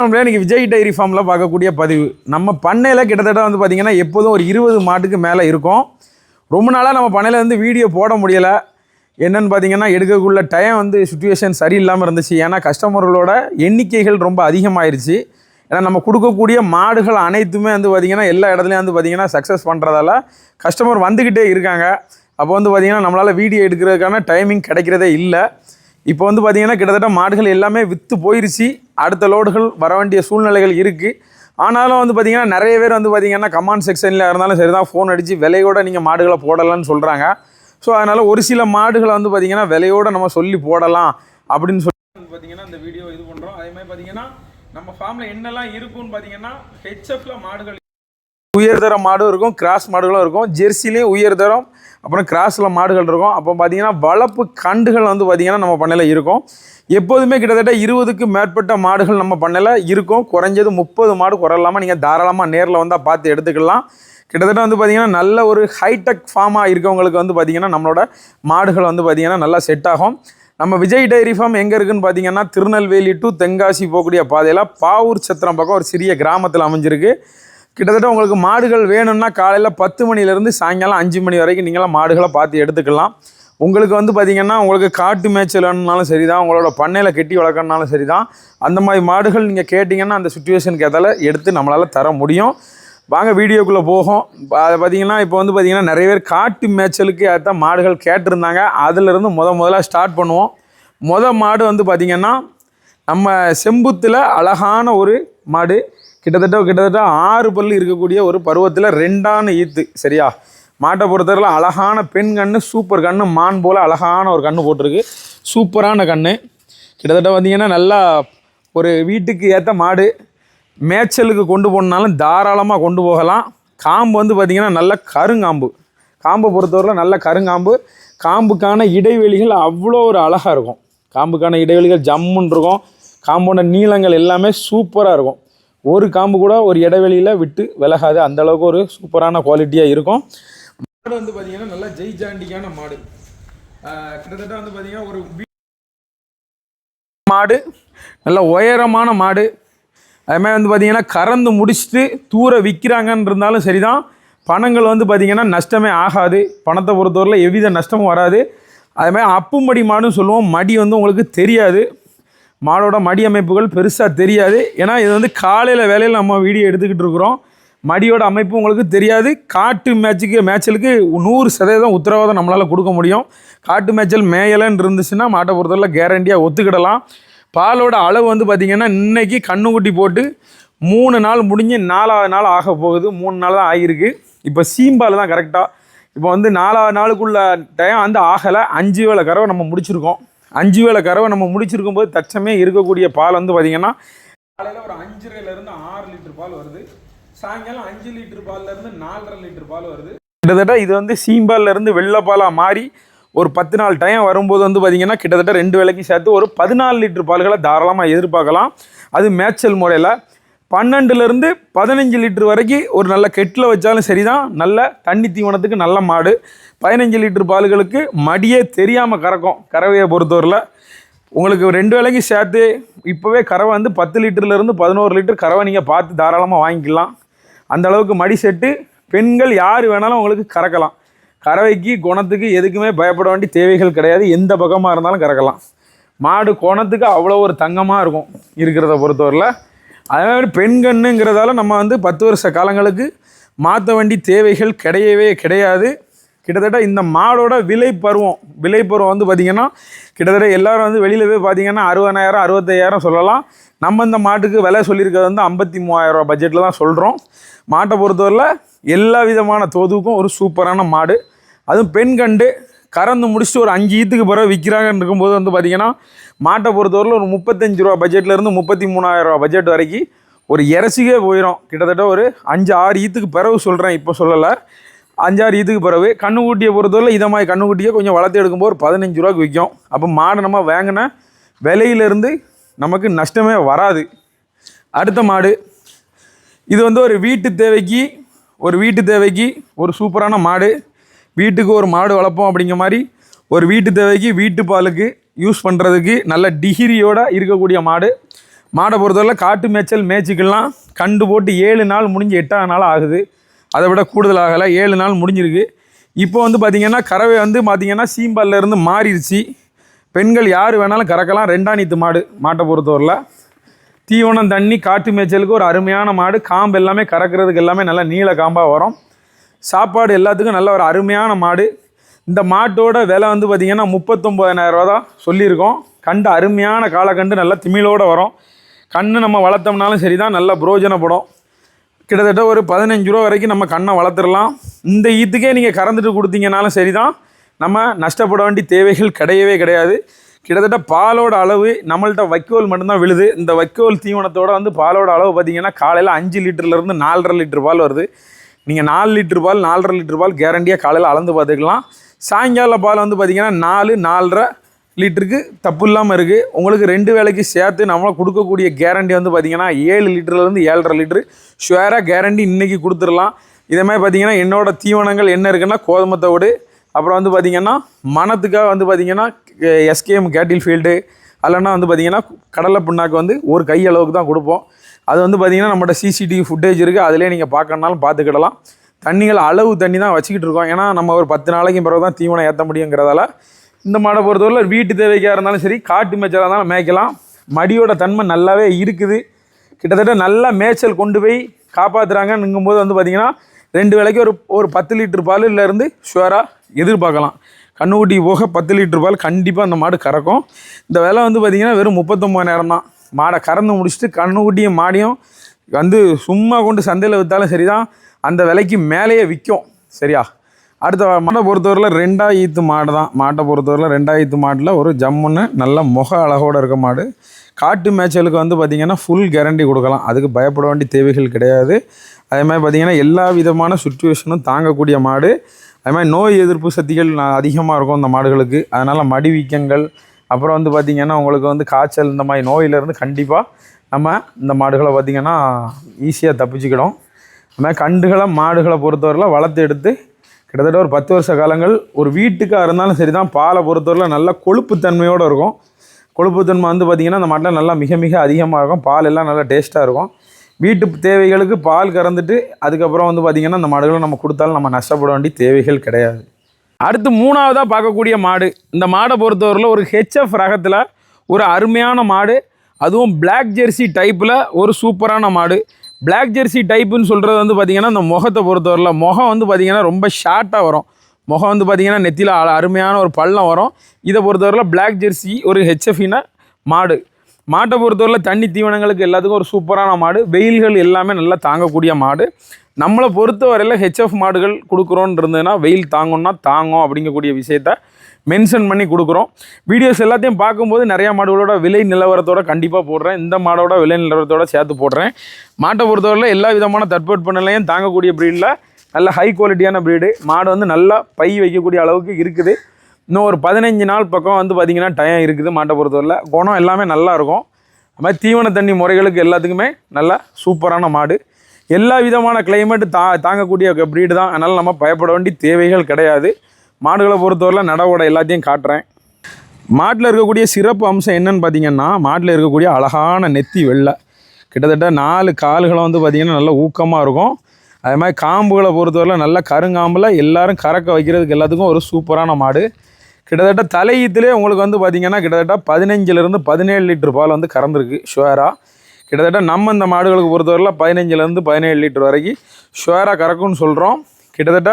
நம்மளே இன்னைக்கு விஜய் டைரி ஃபார்மில் பார்க்கக்கூடிய பதிவு. நம்ம பண்ணையில் கிட்டத்தட்ட வந்து பார்த்திங்கன்னா எப்போதும் ஒரு இருபது மாட்டுக்கு மேலே இருக்கும். ரொம்ப நாளாக நம்ம பண்ணையில் வந்து வீடியோ போட முடியலை. என்னென்னு பார்த்தீங்கன்னா எடுக்கக்குள்ள டைம் வந்து சுச்சுவேஷன் சரியில்லாமல் இருந்துச்சு. ஏன்னா கஸ்டமர்களோட எண்ணிக்கைகள் ரொம்ப அதிகமாயிருச்சு. ஏன்னா நம்ம கொடுக்கக்கூடிய மாடுகள் அனைத்துமே வந்து பார்த்திங்கன்னா எல்லா இடத்துலையும் வந்து பார்த்திங்கன்னா சக்ஸஸ் பண்ணுறதால கஸ்டமர் வந்துக்கிட்டே இருக்காங்க. அப்போ வந்து பார்த்திங்கன்னா நம்மளால் வீடியோ எடுக்கிறதுக்கான டைமிங் கிடைக்கிறதே இல்லை. இப்போ வந்து பார்த்திங்கன்னா கிட்டத்தட்ட மாடுகள் எல்லாமே விற்று போயிருச்சு. அடுத்த லோடுகள் வர வேண்டிய சூழ்நிலைகள் இருக்குது ஆனாலும் வந்து பார்த்திங்கன்னா நிறைய பேர் வந்து பார்த்திங்கன்னா கமாண்ட் செக்ஷனில் இருந்தாலும் சரி தான் ஃபோன் அடித்து விலையோட நீங்கள் மாடுகளை போடலான்னு சொல்கிறாங்க ஸோ அதனால் ஒரு சில மாடுகளை வந்து பார்த்திங்கன்னா விலையோட நம்ம சொல்லி போடலாம் அப்படின்னு சொல்லி பார்த்திங்கன்னா இந்த வீடியோ இது பண்ணுறோம் அதே மாதிரி பார்த்திங்கன்னா நம்ம ஃபார்மில் என்னெல்லாம் இருக்குன்னு பார்த்தீங்கன்னா ஹெச்எஃப்ல மாடுகள் உயர்தர மாடும் இருக்கும் கிராஸ் மாடுகளும் இருக்கும். ஜெர்சிலையும் உயர்தரம் அப்புறம் கிராஸில் மாடுகள் இருக்கும். அப்போ பார்த்தீங்கன்னா வளர்ப்பு கண்டுகள் வந்து பார்த்திங்கன்னா நம்ம பண்ணையில் இருக்கும். எப்போதுமே கிட்டத்தட்ட இருபதுக்கு மேற்பட்ட மாடுகள் நம்ம பண்ணையில் இருக்கும். குறைஞ்சது முப்பது மாடு குறையில்லாமல் நீங்கள் தாராளமாக நேரில் வந்தால் பார்த்து எடுத்துக்கலாம். கிட்டத்தட்ட வந்து பார்த்திங்கன்னா நல்ல ஒரு ஹைடெக் ஃபார்மாக இருக்கவங்களுக்கு வந்து பார்த்திங்கன்னா நம்மளோட மாடுகள் வந்து பார்த்திங்கன்னா நல்லா செட் ஆகும். நம்ம விஜய் டைரி ஃபார்ம் எங்கே இருக்குதுன்னு பார்த்தீங்கன்னா திருநெல்வேலி டு தென்காசி போகக்கூடிய பாதையில் பாவூர் சத்திரம் பக்கம் ஒரு சிறிய கிராமத்தில் அமைஞ்சிருக்கு. கிட்டத்தட்ட உங்களுக்கு மாடுகள் வேணும்னா காலையில் பத்து மணிலேருந்து சாயங்காலம் அஞ்சு மணி வரைக்கும் நீங்களாம் மாடுகளை பார்த்து எடுத்துக்கலாம். உங்களுக்கு வந்து பார்த்திங்கன்னா உங்களுக்கு காட்டு மேய்ச்சல் வேணும்னாலும் சரி தான் உங்களோட பண்ணையில் கெட்டி வளர்க்கணுனாலும் சரி தான் அந்த மாதிரி மாடுகள் நீங்கள் கேட்டிங்கன்னா அந்த சுச்சுவேஷனுக்கு எதால் எடுத்து நம்மளால் தர முடியும். வாங்க வீடியோக்குள்ளே போகும். அதை பார்த்தீங்கன்னா இப்போ வந்து பார்த்திங்கன்னா நிறைய பேர் காட்டு மேய்ச்சலுக்கு ஏற்ற மாடுகள் கேட்டிருந்தாங்க. அதிலிருந்து முத முதலாக ஸ்டார்ட் பண்ணுவோம். முத மாடு வந்து பார்த்திங்கன்னா நம்ம செம்புத்தில் அழகான ஒரு மாடு கிட்டத்தட்ட கிட்டத்தட்ட ஆறு பல்லு இருக்கக்கூடிய ஒரு பருவத்தில் ரெண்டான ஈத்து சரியா? மாட்டை பொறுத்தவரையில் அழகான பெண் கன்று சூப்பர் கன்று மான் போல் அழகான ஒரு கன்று போட்டிருக்கு. சூப்பரான கன்று கிட்டத்தட்ட பார்த்திங்கன்னா நல்லா ஒரு வீட்டுக்கு ஏற்ற மாடு மேய்ச்சலுக்கு கொண்டு போனாலும் தாராளமாக கொண்டு போகலாம். காம்பு வந்து பார்த்திங்கன்னா நல்ல கருங்காம்பு. காம்பை பொறுத்தவரையில் நல்ல கருங்காம்பு. காம்புக்கான இடைவெளிகள் அவ்வளோ ஒரு அழகாக இருக்கும். காம்புக்கான இடைவெளிகள் ஜம்முன்னு இருக்கும். காம்போட நீளங்கள் எல்லாமே சூப்பராக இருக்கும். ஒரு காம்பு கூட ஒரு இடைவெளியில் விட்டு விலகாது. அந்த அளவுக்கு ஒரு சூப்பரான குவாலிட்டியாக இருக்கும். மாடு வந்து பார்த்தீங்கன்னா நல்லா ஜெய் ஜாண்டிக்கான மாடு கிட்டத்தட்ட வந்து பார்த்தீங்கன்னா ஒரு மாடு நல்ல உயரமான மாடு. அதுமாதிரி வந்து பார்த்தீங்கன்னா கறந்து முடிச்சுட்டு தூர விற்கிறாங்கன்னு இருந்தாலும் சரிதான். பணங்கள் வந்து பார்த்தீங்கன்னா நஷ்டமே ஆகாது. பணத்தை பொறுத்தவரையில் எவ்வித நஷ்டமும் வராது. அதுமாதிரி அப்புமடி மாடுன்னு சொல்லுவோம். மடி வந்து உங்களுக்கு தெரியாது. மாடோட மடி அமைப்புகள் பெருசாக தெரியாது. ஏன்னா இது வந்து காலையில் வேலையில் நம்ம வீடியோ எடுத்துக்கிட்டு இருக்கிறோம். மடியோட அமைப்பு உங்களுக்கு தெரியாது. காட்டு மேட்சுக்கு மேய்ச்சலுக்கு நூறு சதவீதம் உத்தரவாதம் நம்மளால் கொடுக்க முடியும். காட்டு மேய்ச்சல் மேயலைன்னு இருந்துச்சுன்னா மாட்டை பொறுத்தவரை கேரண்டியாக ஒத்துக்கிடலாம். பாலோட அளவு வந்து பார்த்திங்கன்னா இன்னைக்கு கண்ணுக்குட்டி போட்டு மூணு நாள் முடிஞ்சு நாலாவது நாள் ஆக போகுது. மூணு நாள் தான் ஆகியிருக்கு. இப்போ சீம்பால் தான் கரெக்டாக இப்போ வந்து நாலாவது நாளுக்குள்ள டைம் வந்து ஆகலை. அஞ்சு வேலை கறவை நம்ம முடிச்சிருக்கோம். அஞ்சு வேளை கறவை நம்ம முடிச்சிருக்கும் போது தச்சமே இருக்கக்கூடிய பால் வந்து பார்த்திங்கன்னா காலையில் ஒரு அஞ்சரைலேருந்து ஆறு லிட்டர் பால் வருது. சாயங்காலம் அஞ்சு லிட்டர் பால்லேருந்து நாலரை லிட்டர் பால் வருது. கிட்டத்தட்ட இது வந்து சீம்பால்ல இருந்து வெள்ளைப்பாலாக மாறி ஒரு பத்து நாள் டைம் வரும்போது வந்து பார்த்திங்கன்னா கிட்டத்தட்ட ரெண்டு வேளைக்கு சேர்த்து ஒரு பதினாலு லிட்டர் பால்களை தாராளமாக எதிர்பார்க்கலாம். அது மேய்ச்சல் முறையில் பன்னெண்டுலேருந்து பதினஞ்சு லிட்டர் வரைக்கும் ஒரு நல்ல கெட்டில் வச்சாலும் சரிதான். நல்ல தண்ணி தீவனத்துக்கு நல்ல மாடு. பதினஞ்சு லிட்டர் பால்களுக்கு மடியே தெரியாமல் கறக்கும். கறவையை பொறுத்தவரையில் உங்களுக்கு ரெண்டு வேலைக்கும் சேர்த்து இப்போவே கறவை வந்து பத்து லிட்டர்லேருந்து பதினோரு லிட்டர் கறவை நீங்கள் பார்த்து தாராளமாக வாங்கிக்கலாம். அந்த அளவுக்கு மடி செட்டு. பெண்கள் யார் வேணாலும் உங்களுக்கு கறக்கலாம். கறவைக்கு குணத்துக்கு எதுக்குமே பயப்பட வேண்டிய தேவைகள் கிடையாது. எந்த பக்கமாக இருந்தாலும் கறக்கலாம். மாடு குணத்துக்கு அவ்வளோ ஒரு தங்கமாக இருக்கும். இருக்கிறத பொறுத்தவரையில் அதே மாதிரி பெண்கண்ணுங்கிறதால நம்ம வந்து பத்து வருஷ காலங்களுக்கு மாற்ற வேண்டிய தேவைகள் கிடையவே கிடையாது. கிட்டத்தட்ட இந்த மாடோட விலை பருவம் விலை பருவம் வந்து பார்த்திங்கன்னா கிட்டத்தட்ட எல்லாரும் வந்து வெளியில் போய் பார்த்தீங்கன்னா அறுபதாயிரம் அறுபத்தையாயிரம் சொல்லலாம். நம்ம இந்த மாட்டுக்கு விலை சொல்லியிருக்கிறது வந்து ஐம்பத்தி மூவாயிரம் பட்ஜெட்டில் தான் சொல்கிறோம் மாட்டை பொறுத்தவரையில் எல்லா விதமான தோதுக்கும் ஒரு சூப்பரான மாடு. அதுவும் பெண் கண்டு கறந்து முடிச்சுட்டு ஒரு அஞ்சு ஈத்துக்கு பிறகு விற்கிறாங்கன்னு இருக்கும்போது வந்து பார்த்திங்கன்னா மாட்டை பொறுத்தவரையில் ஒரு முப்பத்தஞ்சு ரூபா பட்ஜெட்லேருந்து முப்பத்தி மூணாயிரம் ரூபா பட்ஜெட் வரைக்கும் ஒரு இறச்சிக்கே போயிடும் கிட்டத்தட்ட ஒரு அஞ்சு ஆறு ஈத்துக்கு பிறகு சொல்கிறேன் இப்போ சொல்லலை. அஞ்சாறு ஈத்துக்கு பிறகு. கண்ணுக்குட்டியை பொறுத்தவரை இதை மாதிரி கண்ணுக்குட்டியை கொஞ்சம் வளர்த்து எடுக்கும்போது ஒரு பதினஞ்சு ரூபாய்க்கு விற்கும். அப்போ மாடு நம்ம வாங்கின விலையிலேருந்து நமக்கு நஷ்டமே வராது. அடுத்த மாடு. இது வந்து ஒரு வீட்டு தேவைக்கு ஒரு வீட்டு தேவைக்கு ஒரு சூப்பரான மாடு. வீட்டுக்கு ஒரு மாடு வளர்ப்போம் அப்படிங்கிற மாதிரி ஒரு வீட்டு தேவைக்கு வீட்டு பாலுக்கு யூஸ் பண்ணுறதுக்கு நல்ல டிகிரியோடு இருக்கக்கூடிய மாடு. மாடை பொறுத்தவரை காட்டு மேய்ச்சல் மேய்ச்சிக்கலாம் கண்டு போட்டு ஏழு நாள் முடிஞ்சு எட்டாவது நாள் ஆகுது. அதை விட கூடுதல் ஆகலை. ஏழு நாள் முடிஞ்சிருக்கு. இப்போ வந்து பார்த்திங்கன்னா கறவை வந்து பார்த்திங்கன்னா சீம்பாலில் இருந்து மாறிடுச்சு. பெண்கள் யார் வேணாலும் கறக்கலாம். ரெண்டாணித்து மாடு மாட்டை பொறுத்தவரையில். தீவனம் தண்ணி காட்டு மேய்ச்சலுக்கு ஒரு அருமையான மாடு. காம்பு எல்லாமே கறக்கிறதுக்கு எல்லாமே நல்லா நீள காம்பாக வரும். சாப்பாடு எல்லாத்துக்கும் நல்ல ஒரு அருமையான மாடு. இந்த மாட்டோட விலை வந்து பார்த்திங்கன்னா முப்பத்தொம்போதாயிரம் ரூபா தான் சொல்லியிருக்கோம். கண்டு அருமையான காலக்கண்டு நல்லா திமிழோட வரும். கண்ணு நம்ம வளர்த்தோம்னாலும் சரி தான் நல்லா புரோஜனப்படும். கிட்டத்தட்ட ஒரு பதினஞ்சு ரூபா வரைக்கும் நம்ம கண்ணை வளர்த்துடலாம். இந்த ஈத்துக்கே நீங்கள் கறந்துட்டு கொடுத்தீங்கனாலும் சரி தான் நம்ம நஷ்டப்பட வேண்டிய தேவைகள் கிடையவே கிடையாது. கிட்டத்தட்ட பாலோட அளவு நம்மள்ட்ட வைக்கோல் மட்டும்தான் விழுது. இந்த வைக்கோல் தீவனத்தோட வந்து பாலோட அளவு பார்த்திங்கன்னா காலையில் அஞ்சு லிட்டர்லேருந்து நாலரை லிட்டர் பால் வருது. நீங்கள் நாலு லிட்டரு பால் நாலரை லிட்ரு பால் கேரண்டியாக காலையில் அளந்து பார்த்துக்கலாம். சாயங்கால பால் வந்து பார்த்தீங்கன்னா நாலு நாலரை லிட்டருக்கு தப்பு இல்லாமல் இருக்குது உங்களுக்கு ரெண்டு வேலைக்கு சேர்த்து நம்மளால் கொடுக்கக்கூடிய கேரண்டி வந்து பார்த்திங்கன்னா ஏழு லிட்டர்லேருந்து ஏழரை லிட்டரு ஷுவராக கேரண்டி இன்றைக்கி கொடுத்துடலாம். இதே மாதிரி பார்த்தீங்கன்னா என்னோட தீவனங்கள் என்ன இருக்குன்னா கோதுமை தவிடு அப்புறம் வந்து பார்த்திங்கன்னா மனத்துக்காக வந்து பார்த்திங்கன்னா எஸ்கேஎம் கேட்டில் ஃபீல்டு அல்லைன்னா வந்து பார்த்திங்கன்னா கடலை புண்ணாக்கு வந்து ஒரு கை அளவுக்கு தான் கொடுப்போம். அது வந்து பார்த்திங்கன்னா நம்மளோட சிசிடிவி ஃபுட்டேஜ் இருக்குது அதிலே நீங்கள் பார்க்கணுனாலும் பார்த்துக்கிடலாம் தண்ணிகள் அளவு தண்ணி தான் வச்சுக்கிட்டு இருக்கோம். ஏன்னா நம்ம ஒரு பத்து நாளைக்கு பிறகு தான் தீவனம் ஏற்ற முடியுங்கிறதால இந்த மாடை பொறுத்தவரை வீட்டு தேவைக்காக இருந்தாலும் சரி காட்டு மேய்ச்சலாக இருந்தாலும் மேய்க்கலாம். மடியோட தன்மை நல்லாவே இருக்குது. கிட்டத்தட்ட நல்லா மேய்ச்சல் கொண்டு போய் காப்பாற்றுறாங்கன்னுங்கும் போது வந்து பார்த்திங்கன்னா ரெண்டு வேலைக்கு ஒரு ஒரு பத்து லிட்டர் பாலிலேருந்து ஷுவராக எதிர்பார்க்கலாம். கண்ணுக்குட்டி போக பத்து லிட்டர் பால் கண்டிப்பாக அந்த மாடு கறக்கும். இந்த விலை வந்து பார்த்திங்கன்னா வெறும் முப்பத்தொம்பதாயிரம் தான். மாடை கறந்து முடிச்சுட்டு கண்ணுக்குட்டியும் மாடியும் வந்து சும்மா கொண்டு சந்தையில் விற்றாலும் சரி தான் அந்த விலைக்கு மேலேயே விற்கும். சரியா? அடுத்த மாட்டை பொறுத்தவரையில் ரெண்டாம் ஈத்து மாடு தான். மாட்டை பொறுத்தவரையில் ரெண்டாம் ஈத்து மாட்டில் ஒரு ஜம்முன்னு நல்ல முக அழகோடு இருக்க மாடு. காட்டு மேய்ச்சலுக்கு வந்து பார்த்திங்கன்னா ஃபுல் கேரண்டி கொடுக்கலாம். அதுக்கு பயப்பட வேண்டிய தேவைகள் கிடையாது. அதே மாதிரி பார்த்திங்கன்னா எல்லா விதமான சுச்சுவேஷனும் தாங்கக்கூடிய மாடு. அதே மாதிரி நோய் எதிர்ப்பு சக்திகள் அதிகமாக இருக்கும் இந்த மாடுகளுக்கு. அதனால் மடி வீக்கங்கள் அப்புறம் வந்து பார்த்திங்கன்னா உங்களுக்கு வந்து காய்ச்சல் இந்த மாதிரி நோயிலேருந்து கண்டிப்பாக நம்ம இந்த மாடுகளை பார்த்திங்கன்னா ஈஸியாக தப்பிச்சுக்கிடும். நம்ம கண்டுகளை மாடுகளை பொறுத்தவரையில் வளர்த்து எடுத்து கிட்டத்தட்ட ஒரு பத்து வருஷ காலங்கள் ஒரு வீட்டுக்காக இருந்தாலும் சரி தான் பாலை பொறுத்தவரையில் நல்ல கொழுப்புத்தன்மையோடு இருக்கும். கொழுப்புத்தன்மை வந்து பார்த்திங்கன்னா அந்த மாட்டில் நல்லா மிக மிக அதிகமாக இருக்கும். பால் எல்லாம் நல்லா டேஸ்ட்டாக இருக்கும். வீட்டு தேவைகளுக்கு பால் கறந்துட்டு அதுக்கப்புறம் வந்து பார்த்திங்கன்னா அந்த மாடுகளை நம்ம கொடுத்தாலும் நம்ம நஷ்டப்பட வேண்டிய தேவைகள் கிடையாது. அடுத்து மூணாவதாக பார்க்கக்கூடிய மாடு. இந்த மாடை பொறுத்தவரையில் ஒரு ஹெச்எஃப் ரகத்தில் ஒரு அருமையான மாடு. அதுவும் பிளாக் ஜெர்சி டைப்பில் ஒரு சூப்பரான மாடு. பிளாக் ஜெர்சி டைப்புன்னு சொல்கிறது வந்து பார்த்திங்கன்னா இந்த முகத்தை பொறுத்தவரையில் முகம் வந்து பார்த்திங்கன்னா ரொம்ப ஷார்ட்டாக வரும். முகம் வந்து பார்த்திங்கன்னா நெத்தியில் அருமையான ஒரு பள்ளம் வரும். இதை பொறுத்தவரையில் பிளாக் ஜெர்சி ஒரு ஹெச்எஃப்னா மாடு. மாட்டை பொறுத்தவரையில் தண்ணி தீவனங்களுக்கு எல்லாத்துக்கும் ஒரு சூப்பரான மாடு. வெயில்கள் எல்லாமே நல்லா தாங்கக்கூடிய மாடு. நம்மளை பொறுத்தவரையில் ஹெச்எஃப் மாடுகள் கொடுக்குறோன்னு இருந்ததுன்னா வெயில் தாங்கணும்னா தாங்கும் அப்படிங்கக்கூடிய விஷயத்த மென்ஷன் பண்ணி கொடுக்குறோம். வீடியோஸ் எல்லாத்தையும் பார்க்கும்போது நிறையா மாடுகளோட விலை நிலவரத்தோட கண்டிப்பாக போடுறேன். இந்த மாடோட விலை நிலவரத்தோட சேர்த்து போடுறேன். மாட்டை பொறுத்தவரையில் எல்லா விதமான தட்பவெட்ப நிலையும் தாங்கக்கூடிய ப்ரீடில் நல்ல ஹை குவாலிட்டியான ப்ரீடு மாடு வந்து நல்லா பை வைக்கக்கூடிய அளவுக்கு இருக்குது. இன்னும் ஒரு பதினஞ்சு நாள் பக்கம் வந்து பார்த்திங்கன்னா டயம் இருக்குது மாட்டை பொறுத்தவரையில். குணம் எல்லாமே நல்லா இருக்கும். அது மாதிரி தீவன தண்ணி முறைகளுக்கு எல்லாத்துக்குமே நல்லா சூப்பரான மாடு. எல்லா விதமான கிளைமேட்டு தா தாங்கக்கூடிய ப்ரீடு தான். அதனால் நம்ம பயப்பட வேண்டிய தேவைகள் கிடையாது. மாடுகளை பொறுத்தவரையில் நடவோட எல்லாத்தையும் காட்டுறேன். மாட்டில் இருக்கக்கூடிய சிறப்பு அம்சம் என்னன்னு பார்த்தீங்கன்னா மாட்டில் இருக்கக்கூடிய அழகான நெத்தி வெள்ளை. கிட்டத்தட்ட நாலு கால்களை வந்து பார்த்திங்கன்னா நல்ல ஊக்கமாக இருக்கும். அதே மாதிரி காம்புகளை பொறுத்தவரையில் நல்ல கருங்காம்பில் எல்லாரும் கறக்க வைக்கிறதுக்கு எல்லாத்துக்கும் ஒரு சூப்பரான மாடு. கிட்டத்தட்ட தலையீத்துலேயே உங்களுக்கு வந்து பார்த்திங்கன்னா கிட்டத்தட்ட பதினஞ்சுலேருந்து பதினேழு லிட்டர் பால் வந்து கறந்துருக்கு ஷுவராக கிட்டத்தட்ட நம்ம இந்த மாடுகளுக்கு பொறுத்தவரையில் பதினஞ்சுலேருந்து பதினேழு லிட்டர் வரைக்கும் ஷுவராக கறக்கும்னு சொல்கிறோம் கிட்டத்தட்ட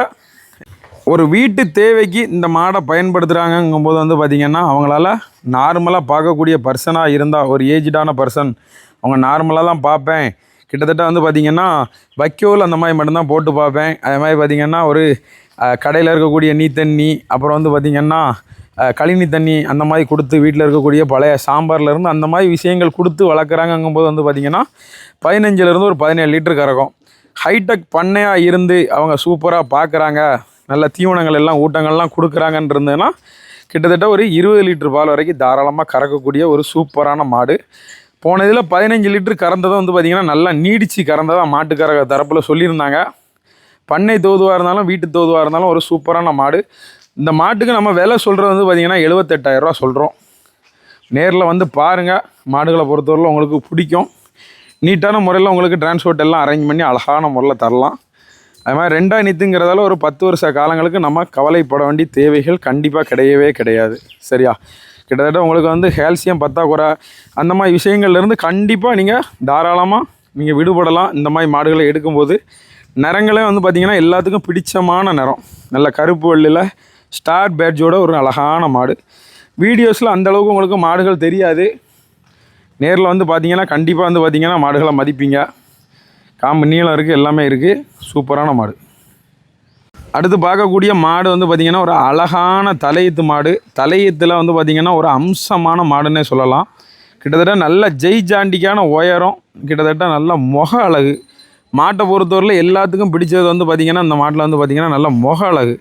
ஒரு வீட்டு தேவைக்கு இந்த மாடை பயன்படுத்துகிறாங்கங்கும்போது வந்து பார்த்திங்கன்னா அவங்களால நார்மலாக பார்க்கக்கூடிய பர்சனாக இருந்தால் ஒரு ஏஜ்டான பர்சன் அவங்க நார்மலாக தான் பார்ப்பேன். கிட்டத்தட்ட வந்து பார்த்திங்கன்னா வைக்கோல் அந்த மாதிரி மட்டும்தான் போட்டு பார்ப்பேன். அதே மாதிரி பார்த்திங்கன்னா ஒரு கடையில் இருக்கக்கூடிய நீ தண்ணி அப்புறம் வந்து பார்த்திங்கன்னா கழினி தண்ணி அந்த மாதிரி கொடுத்து வீட்டில் இருக்கக்கூடிய பழைய சாம்பார்லேருந்து அந்த மாதிரி விஷயங்கள் கொடுத்து வளர்க்குறாங்கங்கும்போது வந்து பார்த்திங்கன்னா பதினஞ்சுலேருந்து ஒரு பதினேழு லிட்டர் கறக்கும். ஹைடெக் பண்ணையாக இருந்து அவங்க சூப்பராக பார்க்குறாங்க நல்ல தீவனங்கள் எல்லாம் ஊட்டங்கள்லாம் கொடுக்குறாங்கன்னு இருந்ததுன்னா கிட்டத்தட்ட ஒரு இருபது லிட்டர் பால் வரைக்கும் தாராளமாக கறக்கக்கூடிய ஒரு சூப்பரான மாடு. போன இதில் பதினஞ்சு லிட்டர் கறந்ததை வந்து பார்த்திங்கன்னா நல்லா நீடிச்சு கறந்ததாக மாட்டுக்கார தரப்பில் சொல்லியிருந்தாங்க. பண்ணை தோதுவாக இருந்தாலும் வீட்டு தோதுவாக இருந்தாலும் ஒரு சூப்பரான மாடு. இந்த மாட்டுக்கு நம்ம விலை சொல்கிறது வந்து பார்த்திங்கன்னா எழுபத்தெட்டாயிரரூவா சொல்கிறோம் நேரில் வந்து பாருங்கள் மாடுகளை பொறுத்தவரையில் உங்களுக்கு பிடிக்கும். நீட்டான முறையில் உங்களுக்கு டிரான்ஸ்போர்ட் எல்லாம் அரேஞ்ச் பண்ணி அழகான முறையில் தரலாம். அது மாதிரி ரெண்டாக நித்துங்கிறதால ஒரு பத்து வருஷ காலங்களுக்கு நம்ம கவலைப்பட வேண்டிய தேவைகள் கண்டிப்பாக கிடையவே கிடையாது. சரியா? கிட்டத்தட்ட உங்களுக்கு வந்து கால்சியம் பத்தாக்குறை அந்த மாதிரி விஷயங்கள்லேருந்து கண்டிப்பாக நீங்கள் தாராளமாக நீங்கள் விடுபடலாம். இந்த மாதிரி மாடுகளை எடுக்கும்போது நிறங்களே வந்து பார்த்திங்கன்னா எல்லாத்துக்கும் பிடிச்சமான நிறம். நல்ல கருப்பு வெள்ளில் ஸ்டார் பேட்ஜோட ஒரு அழகான மாடு. வீடியோஸில் அந்தளவுக்கு உங்களுக்கு மாடுகள் தெரியாது. நேரில் வந்து பார்த்தீங்கன்னா கண்டிப்பாக வந்து பார்த்தீங்கன்னா மாடுகளை மதிப்பீங்க. காம்பு நீளம் இருக்குது எல்லாமே இருக்குது சூப்பரான மாடு. அடுத்து பார்க்கக்கூடிய மாடு வந்து பார்த்திங்கன்னா ஒரு அழகான தலையீத்து மாடு. தலையீத்தில் வந்து பார்த்திங்கன்னா ஒரு அம்சமான மாடுன்னே சொல்லலாம். கிட்டத்தட்ட நல்ல ஜெய் ஜாண்டிக்கான உயரம் கிட்டத்தட்ட நல்ல முக அழகு. மாட்டை பொறுத்தவரையில் எல்லாத்துக்கும் பிடிச்சது வந்து பார்த்திங்கன்னா இந்த மாட்டில் வந்து பார்த்திங்கன்னா நல்ல முக அழகு.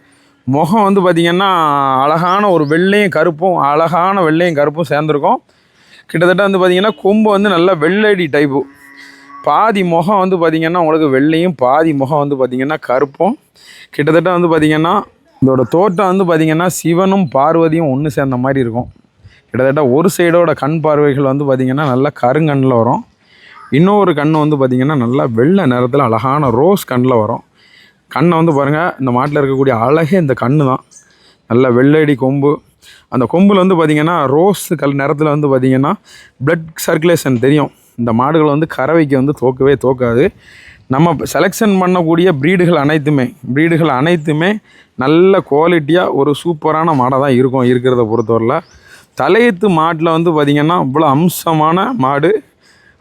முகம் வந்து பார்த்திங்கன்னா அழகான ஒரு வெள்ளையும் கருப்பும் அழகான வெள்ளையும் கருப்பும் சேர்ந்துருக்கும். கிட்டத்தட்ட வந்து பார்த்திங்கன்னா கொம்பு வந்து நல்லா வெள்ளடி டைப்பு பாதி முகம் வந்து பார்த்திங்கன்னா உங்களுக்கு வெள்ளையும் பாதி முகம் வந்து பார்த்திங்கன்னா கருப்பும். கிட்டத்தட்ட வந்து பார்த்திங்கன்னா இதோட தோட்டம் வந்து பார்த்திங்கன்னா சிவனும் பார்வதியும் ஒன்று சேர்ந்த மாதிரி இருக்கும். கிட்டத்தட்ட ஒரு சைடோட கண் பார்வைகள் வந்து பார்த்திங்கன்னா நல்லா கருங்கண்ணில் வரும். இன்னொரு கண் வந்து பார்த்திங்கன்னா நல்லா வெள்ளை நிறத்தில் அழகான ரோஸ் கண்ணில் வரும். கண்ணை வந்து பாருங்கள் இந்த மாட்டில் இருக்கக்கூடிய அழகே இந்த கண்ணு தான் நல்ல வெள்ளடி கொம்பு. அந்த கொம்பில் வந்து பார்த்திங்கன்னா ரோஸ் கல் நிறத்தில் வந்து பார்த்திங்கன்னா ப்ளட் சர்க்குலேஷன் தெரியும். இந்த மாடுகள் வந்து கறவைக்கு வந்து தோக்கவே தோக்காது. நம்ம செலெக்ஷன் பண்ணக்கூடிய ப்ரீடுகள் அனைத்துமே ப்ரீடுகள் அனைத்துமே நல்ல குவாலிட்டியாக ஒரு சூப்பரான மாடாக தான் இருக்கும் இருக்கிறத பொறுத்தவரையில். தலையத்து மாட்டில் வந்து பார்த்திங்கன்னா இவ்வளோ அம்சமான மாடு.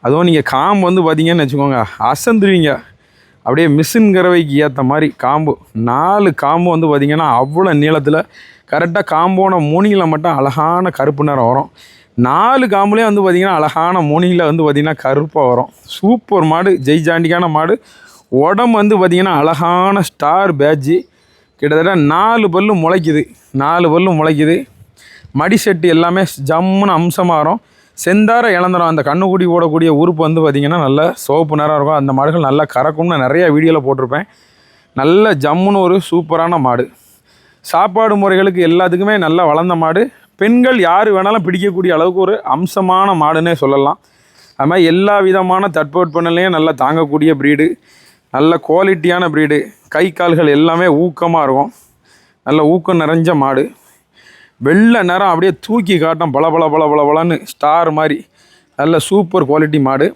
அதுவும் நீங்கள் காம்பு வந்து பார்த்திங்கன்னு வச்சுக்கோங்க அசந்துருவீங்க. அப்படியே மிஷின் கறவைக்கு ஏற்ற மாதிரி காம்பு. நாலு காம்பு வந்து பார்த்திங்கன்னா அவ்வளோ நீளத்தில் கரெக்டாக காம்போன மூனிங்கில் மட்டும் அழகான கருப்பு நிறம் வரும். நாலு காம்புலேயே வந்து பார்த்திங்கன்னா அழகான மூனிங்கில் வந்து பார்த்திங்கன்னா கருப்பாக வரும். சூப்பர் மாடு ஜெய் ஜாண்டிக்கான மாடு. உடம்பு வந்து பார்த்திங்கன்னா அழகான ஸ்டார் பேட்ஜி கிட்டத்தட்ட நாலு பல்லு முளைக்குது. நாலு பல்லு முளைக்குது. மடி செட்டு எல்லாமே ஜம்முன்னு அம்சமாக வரும். செந்தார இளந்தரம் அந்த கண்ணுக்குடி ஓடக்கூடிய உறுப்பு வந்து பார்த்திங்கன்னா நல்லா சோப்பு நேரம் இருக்கும். அந்த மாடுகள் நல்லா கறக்கும்னு நிறைய வீடியோவில் போட்டிருப்பேன். நல்ல ஜம்முன்னு ஒரு சூப்பரான மாடு. சாப்பாடு முறைகளுக்கு எல்லாத்துக்குமே நல்லா வளர்ந்த மாடு. பெண்கள் யார் வேணாலும் பிடிக்கக்கூடிய அளவுக்கு ஒரு அம்சமான மாடுன்னே சொல்லலாம். அது மாதிரி எல்லா விதமான தட்பவெட்பநிலையும் நல்லா தாங்கக்கூடிய ப்ரீடு நல்ல குவாலிட்டியான ப்ரீடு கை கால்கள் எல்லாமே ஊக்கமாக இருக்கும். நல்ல ஊக்கம் நிறைஞ்ச மாடு. வெள்ளை நிறம் அப்படியே தூக்கி காட்டும் பல பல பல பல பலன்னு ஸ்டார் மாதிரி. நல்ல சூப்பர் குவாலிட்டி மாடு.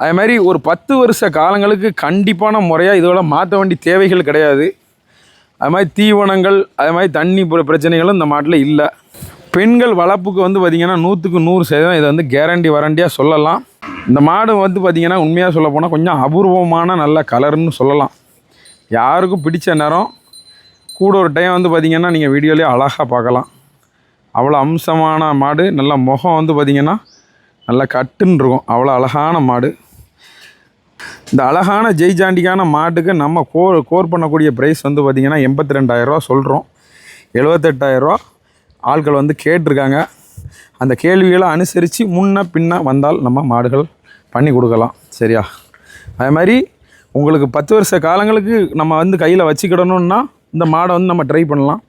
அதே மாதிரி ஒரு பத்து வருஷ காலங்களுக்கு கண்டிப்பான முறையாக இதோட மாற்ற வேண்டிய தேவைகள் கிடையாது. அது மாதிரி தீவனங்கள் அது மாதிரி தண்ணி பிரச்சனைகளும் இந்த மாட்டில் இல்லை. பெண்கள் வளர்ப்புக்கு வந்து பார்த்திங்கன்னா நூற்றுக்கு நூறு சதவீதம் இதை வந்து கேரண்டி வாரண்டியாக சொல்லலாம். இந்த மாடு வந்து பார்த்திங்கன்னா உண்மையாக சொல்ல போனால் கொஞ்சம் அபூர்வமான நல்ல கலர்னு சொல்லலாம். யாருக்கும் பிடிச்ச நேரம் கூட ஒரு டைம் வந்து பார்த்திங்கன்னா நீங்கள் வீடியோலேயே அழகாக பார்க்கலாம். அவ்வளோ அம்சமான மாடு நல்ல முகம் வந்து பார்த்திங்கன்னா நல்லா கட்டுன்னு இருக்கும். அவ்வளோ அழகான மாடு. இந்த அழகான ஜெய்ஜாண்டிக்கான மாட்டுக்கு நம்ம கோர் கோர் பண்ணக்கூடிய ப்ரைஸ் வந்து பார்த்திங்கன்னா எண்பத்தி ரெண்டாயிரரூவா சொல்கிறோம் எழுபத்தெட்டாயிரரூவா ஆட்கள் வந்து கேட்டிருக்காங்க. அந்த கேள்விகளை அனுசரித்து முன்ன பின்ன வந்தால் நம்ம மாடுகள் பண்ணி கொடுக்கலாம். சரியா? அதே மாதிரி உங்களுக்கு பத்து வருஷ காலங்களுக்கு நம்ம வந்து கையில் வச்சுக்கிடணும்னா இந்த மாடை வந்து நம்ம ட்ரை பண்ணலாம்.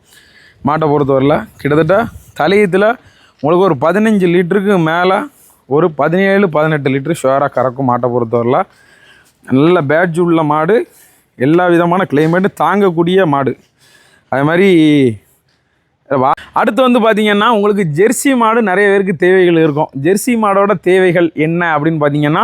மாட்டை பொறுத்தவரையில் கிட்டத்தட்ட தலையத்தில் உங்களுக்கு ஒரு பதினஞ்சு லிட்டருக்கு மேலே ஒரு பதினேழு பதினெட்டு லிட்டரு ஷுவராக கறக்கும் மாட்டை பொறுத்தவரையில். நல்ல பேட்ஜ் உள்ள மாடு எல்லா விதமான கிளைமேட்டும் தாங்கக்கூடிய மாடு. அது மாதிரி வா அடுத்து வந்து பார்த்தீங்கன்னா உங்களுக்கு ஜெர்சி மாடு நிறைய பேருக்கு தேவைகள் இருக்கும். ஜெர்சி மாடோட தேவைகள் என்ன அப்படின்னு பார்த்தீங்கன்னா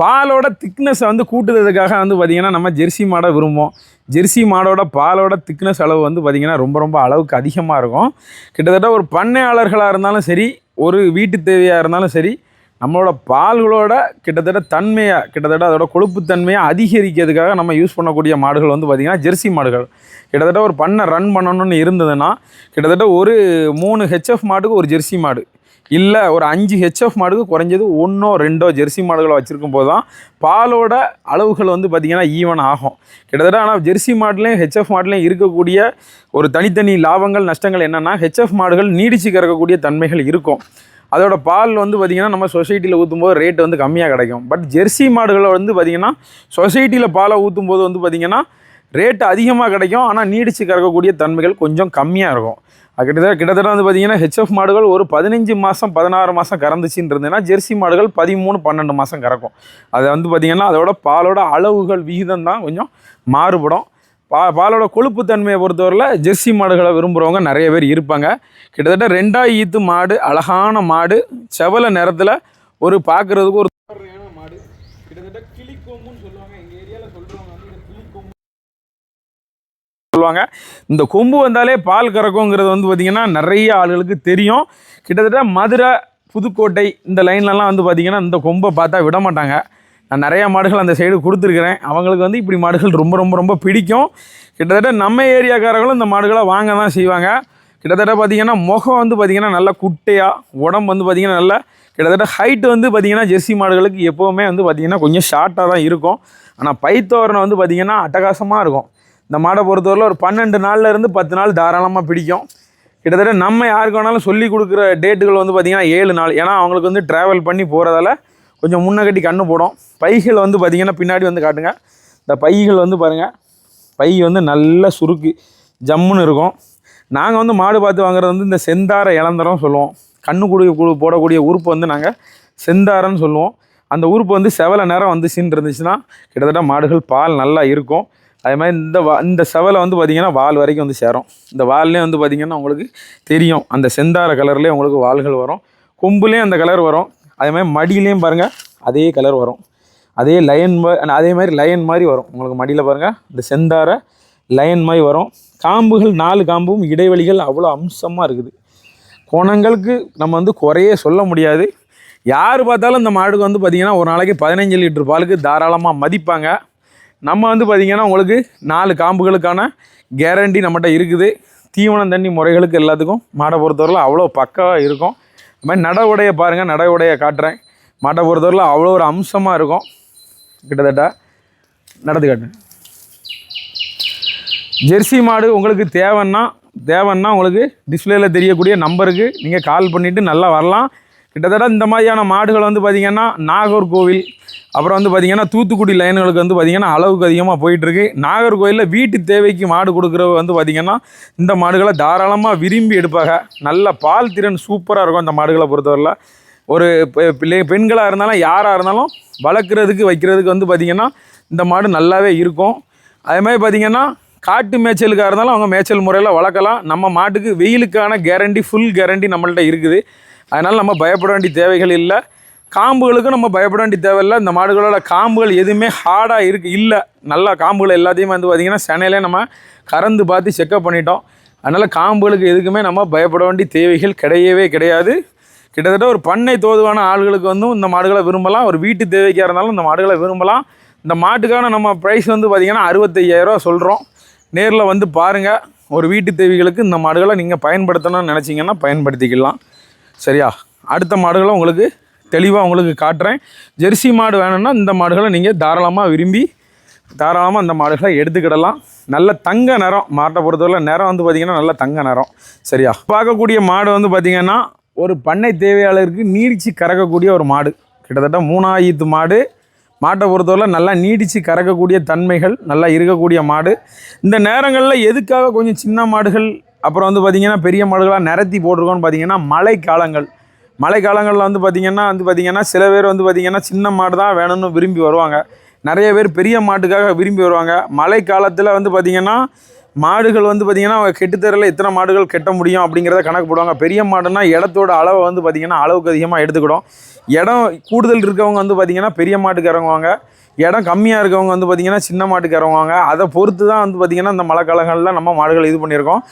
பாலோட திக்னஸை வந்து கூட்டுறதுக்காக வந்து பார்த்திங்கன்னா நம்ம ஜெர்சி மாடை விரும்புவோம். ஜெர்சி மாடோட பாலோட திக்னஸ் அளவு வந்து பார்த்திங்கன்னா ரொம்ப ரொம்ப அளவுக்கு அதிகமாக இருக்கும். கிட்டத்தட்ட ஒரு பண்ணையாளர்களாக இருந்தாலும் சரி ஒரு வீட்டு தேவையாக இருந்தாலும் சரி நம்மளோட பால்களோட கிட்டத்தட்ட தன்மையாக கிட்டத்தட்ட அதோட கொழுப்புத்தன்மையை அதிகரிக்கிறதுக்காக நம்ம யூஸ் பண்ணக்கூடிய மாடுகள் வந்து பார்த்திங்கன்னா ஜெர்சி மாடுகள். கிட்டத்தட்ட ஒரு பண்ணை ரன் பண்ணணும்னு இருந்ததுன்னா கிட்டத்தட்ட ஒரு மூணு ஹெச்எஃப் மாட்டுக்கு ஒரு ஜெர்சி மாடு. இல்லை ஒரு அஞ்சு ஹெச்எஃப் மாடுக்கு குறைஞ்சது ஒன்றோ ரெண்டோ ஜெர்சி மாடுகளை வச்சுருக்கும் போது தான் பாலோட அளவுகள் வந்து பார்த்திங்கன்னா ஈவன் ஆகும். கிட்டத்தட்ட ஆனால் ஜெர்சி மாடுலேயும் ஹெச்எஃப் மாடுலேயும் இருக்கக்கூடிய ஒரு தனித்தனி லாபங்கள் நஷ்டங்கள் என்னென்னா ஹெச்எஃப் மாடுகள் நீடிச்சு கறக்கக்கூடிய தன்மைகள் இருக்கும். அதோட பால் வந்து பார்த்திங்கன்னா நம்ம சொசைட்டியில் ஊற்றும்போது ரேட் வந்து கம்மியாக கிடைக்கும். பட் ஜெர்சி மாடுகளை வந்து பார்த்திங்கன்னா சொசைட்டியில் பாலை ஊற்றும் போது வந்து பார்த்திங்கன்னா ரேட்டு அதிகமாக கிடைக்கும். ஆனால் நீடிச்சு கறக்கக்கூடிய தன்மைகள் கொஞ்சம் கம்மியாக இருக்கும். கிட்டத்தட்ட கிட்டத்தட்ட வந்து பார்த்தீங்கன்னா ஹெச்எஃப் மாடுகள் ஒரு பதினஞ்சு மாதம் பதினாறு மாதம் கறந்துச்சின்னு இருந்ததுன்னா ஜெர்சி மாடுகள் பதிமூணு பன்னெண்டு மாதம் கறக்கும். அது வந்து பார்த்திங்கன்னா அதோட பாலோட அளவுகள் விகிதம் தான் கொஞ்சம் மாறுபடும். பா பாலோட கொழுப்பு தன்மையை பொறுத்தவரையில் ஜெர்சி மாடுகளை விரும்புகிறவங்க நிறைய பேர் இருப்பாங்க. கிட்டத்தட்ட ரெண்டா ஈத்து மாடு அழகான மாடு செவல நிறத்தில் ஒரு பார்க்குறதுக்கு ஒரு மாடு கிட்டத்தட்ட கிளிக்கொம்புன்னு சொல்லுவாங்க எங்கள் ஏரியாவில் சொல்கிறவங்க வந்து இந்த கிளிக்கொம்பு சொல்லுவாங்க. இந்த கொம்பு வந்தாலே பால் கறக்குங்கிறது வந்து பார்த்திங்கன்னா நிறைய ஆளுகளுக்கு தெரியும். கிட்டத்தட்ட மதுரை புதுக்கோட்டை இந்த லைன்லலாம் வந்து பார்த்திங்கன்னா இந்த கொம்பை பார்த்தா விட மாட்டாங்க. நான் நிறையா மாடுகள் அந்த சைடு கொடுத்துருக்குறேன். அவங்களுக்கு வந்து இப்படி மாடுகள் ரொம்ப ரொம்ப ரொம்ப பிடிக்கும். கிட்டத்தட்ட நம்ம ஏரியாக்காரர்களும் இந்த மாடுகளை வாங்க தான் செய்வாங்க. கிட்டத்தட்ட பார்த்திங்கன்னா முகம் வந்து பார்த்திங்கன்னா நல்லா குட்டையாக உடம்பு வந்து பார்த்திங்கன்னா நல்லா கிட்டத்தட்ட ஹைட் வந்து பார்த்திங்கன்னா ஜெர்சி மாடுகளுக்கு எப்போவுமே வந்து பார்த்திங்கன்னா கொஞ்சம் ஷார்ட்டாக தான் இருக்கும். ஆனால் பைத்தோரணை வந்து பார்த்திங்கன்னா அட்டகாசமாக இருக்கும். இந்த மாடை பொறுத்தவரையில் ஒரு பன்னெண்டு நாள்லேருந்து பத்து நாள் தாராளமாக பிடிக்கும். கிட்டத்தட்ட நம்ம யாருக்கு வேணாலும் சொல்லி கொடுக்குற டேட்டுகள் வந்து பார்த்திங்கன்னா ஏழு நாள். ஏன்னா அவங்களுக்கு வந்து ட்ராவல் பண்ணி போகிறதால கொஞ்சம் முன்ன கட்டி கண்ணு போடும். பைகள் வந்து பார்த்திங்கன்னா பின்னாடி வந்து காட்டுங்க. இந்த பைகள் வந்து பாருங்கள் பை வந்து நல்ல சுருக்கு ஜம்முன்னு இருக்கும். நாங்கள் வந்து மாடு பார்த்து வாங்குறது வந்து இந்த செந்தார இளந்தரம் சொல்லுவோம். கண்ணு குடி குழு போடக்கூடிய உறுப்பு வந்து நாங்கள் செந்தாரன்னு சொல்லுவோம். அந்த உறுப்பு வந்து செவல நேரம் வந்துச்சுன்னு இருந்துச்சுன்னா கிட்டத்தட்ட மாடுகள் பால் நல்லா இருக்கும். அதே மாதிரி இந்த வா இந்த செவலை வந்து பார்த்திங்கன்னா வால் வரைக்கும் வந்து சேரும். இந்த வால்லேயே வந்து பார்த்திங்கன்னா உங்களுக்கு தெரியும். அந்த செந்தார கலர்லேயே உங்களுக்கு வால்கள் வரும். கொம்புலேயும் அந்த கலர் வரும். அதே மாதிரி மடியிலையும் பாருங்கள் அதே கலர் வரும். அதே லயன் அதே மாதிரி லயன் மாதிரி வரும். உங்களுக்கு மடியில் பாருங்கள் இந்த செந்தார லயன் மாதிரி வரும். காம்புகள் நாலு காம்பும் இடைவெளிகள் அவ்வளோ அம்சமாக இருக்குது. குணங்களுக்கு நம்ம வந்து குறையே சொல்ல முடியாது. யார் பார்த்தாலும் இந்த மாடுக்கு வந்து பார்த்திங்கன்னா ஒரு நாளைக்கு பதினஞ்சு லிட்டர் பாலுக்கு தாராளமாக மதிப்பாங்க. நம்ம வந்து பார்த்திங்கன்னா உங்களுக்கு நாலு காம்புகளுக்கான கேரண்டி நம்மகிட்ட இருக்குது. தீவனம் தண்ணி முறைகளுக்கு எல்லாத்துக்கும் மாடை பொறுத்தவரையில் அவ்வளோ பக்காவாக இருக்கும். அது மாதிரி நட உடையை பாருங்கள் நட உடையை காட்டுறேன். மாட்டை பொறுத்தவரையில் அவ்வளோ ஒரு அம்சமாக இருக்கும். கிட்டத்தட்ட நடந்து காட்டுறேன். ஜெர்சி மாடு உங்களுக்கு தேவைன்னா தேவைன்னா உங்களுக்கு டிஸ்பிளேயில் தெரியக்கூடிய நம்பருக்கு நீங்கள் கால் பண்ணிவிட்டு நல்லா வரலாம். கிட்டத்தட்ட இந்த மாதிரியான மாடுகள் வந்து பார்த்திங்கன்னா நாகர்கோவில் அப்புறம் வந்து பார்த்திங்கன்னா தூத்துக்குடி லைன்களுக்கு வந்து பார்த்திங்கன்னா அளவுக்கு அதிகமாக போயிட்டுருக்கு. நாகர்கோயிலில் வீட்டு தேவைக்கு மாடு கொடுக்குறவங்க வந்து பார்த்திங்கன்னா இந்த மாடுகளை தாராளமாக விரும்பி எடுப்பாங்க. நல்ல பால் திறன் சூப்பராக இருக்கும் இந்த மாடுகளை பொறுத்தவரையில். ஒரு பெ- பிள்ளை பெண்களாக இருந்தாலும் யாராக இருந்தாலும் வளர்க்குறதுக்கு வைக்கிறதுக்கு வந்து பார்த்திங்கன்னா இந்த மாடு நல்லாவே இருக்கும். அதேமாதிரி பார்த்திங்கன்னா காட்டு மேய்ச்சலுக்காக இருந்தாலும் அவங்க மேய்ச்சல் முறையில் வளர்க்கலாம். நம்ம மாட்டுக்கு வெயிலுக்கான கேரண்டி ஃபுல் கேரண்டி நம்மள்கிட்ட இருக்குது. அதனால் நம்ம பயப்பட வேண்டிய தேவைகள் இல்லை. காம்புகளுக்கும் நம்ம பயப்பட வேண்டிய தேவையில்லை. இந்த மாடுகளோட காம்புகள் எதுவுமே ஹார்டாக இருக்கு. இல்லை நல்லா காம்புகள் எல்லாத்தையுமே வந்து பார்த்திங்கன்னா சென்னையிலே நம்ம கறந்து பார்த்து செக்கப் பண்ணிட்டோம். அதனால் காம்புகளுக்கு எதுக்குமே நம்ம பயப்பட வேண்டிய தேவைகள் கிடையவே கிடையாது. கிட்டத்தட்ட ஒரு பண்ணை தோதுவான ஆள்களுக்கு வந்து இந்த மாடுகளை விரும்பலாம். ஒரு வீட்டு தேவைக்காக இருந்தாலும் இந்த மாடுகளை விரும்பலாம். இந்த மாட்டுக்கான நம்ம ப்ரைஸ் வந்து பார்த்திங்கன்னா அறுபத்தையாயிரரூவா சொல்கிறோம் நேரில் வந்து பாருங்கள் ஒரு வீட்டு தேவைகளுக்கு இந்த மாடுகளை நீங்கள் பயன்படுத்தணும்னு நினச்சிங்கன்னா பயன்படுத்திக்கலாம். சரியா? அடுத்த மாடுகளை உங்களுக்கு தெளிவாக உங்களுக்கு காட்டுறேன். ஜெர்சி மாடு வேணும்னா இந்த மாடுகளை நீங்கள் தாராளமாக விரும்பி தாராளமாக அந்த மாடுகளை எடுத்துக்கிடலாம். நல்ல தங்க நிறம் மாட்டை பொறுத்தவரை நிறம் வந்து பார்த்திங்கன்னா நல்ல தங்க நிறம். சரியா? பார்க்கக்கூடிய மாடு வந்து பார்த்திங்கன்னா ஒரு பண்ணை தேவையாளருக்கு நீடிச்சு கறக்கக்கூடிய ஒரு மாடு. கிட்டத்தட்ட மூணாயிரத்து மாடு. மாட்டை பொறுத்தவரை நல்லா நீடித்து கறக்கக்கூடிய தன்மைகள் நல்லா இருக்கக்கூடிய மாடு. இந்த நேரங்களில் எதுக்காக கொஞ்சம் சின்ன மாடுகள் அப்புறம் வந்து பார்த்திங்கன்னா பெரிய மாடுகளாக நிரத்தி போட்டிருக்கோன்னு பார்த்தீங்கன்னா மழை காலங்கள் மழை காலங்களில் வந்து பார்த்திங்கன்னா வந்து பார்த்திங்கன்னா சில பேர் வந்து பார்த்திங்கன்னா சின்ன மாடு தான் வேணும்னு விரும்பி வருவாங்க. நிறைய பேர் பெரிய மாட்டுக்காக விரும்பி வருவாங்க. மழை காலத்தில் வந்து பார்த்திங்கன்னா மாடுகள் வந்து பார்த்திங்கன்னா கெட்டுத்தரில் எத்தனை மாடுகள் கெட்ட முடியும் அப்படிங்கிறத கணக்கு போடுவாங்க. பெரிய மாடுனா இடத்தோட அளவை வந்து பார்த்திங்கன்னா அளவுக்கு அதிகமாக எடுத்துக்கிடும். இடம் கூடுதல் இருக்கவங்க வந்து பார்த்திங்கன்னா பெரிய மாட்டுக்கு இறங்குவாங்க இடம் கம்மியாக இருக்கவங்க வந்து பார்த்திங்கன்னா சின்ன மாட்டுக்கு இறங்குவாங்க அதை பொறுத்து தான் வந்து பார்த்திங்கன்னா இந்த மழை காலங்களில் நம்ம மாடுகள் இது பண்ணியிருக்கோம்.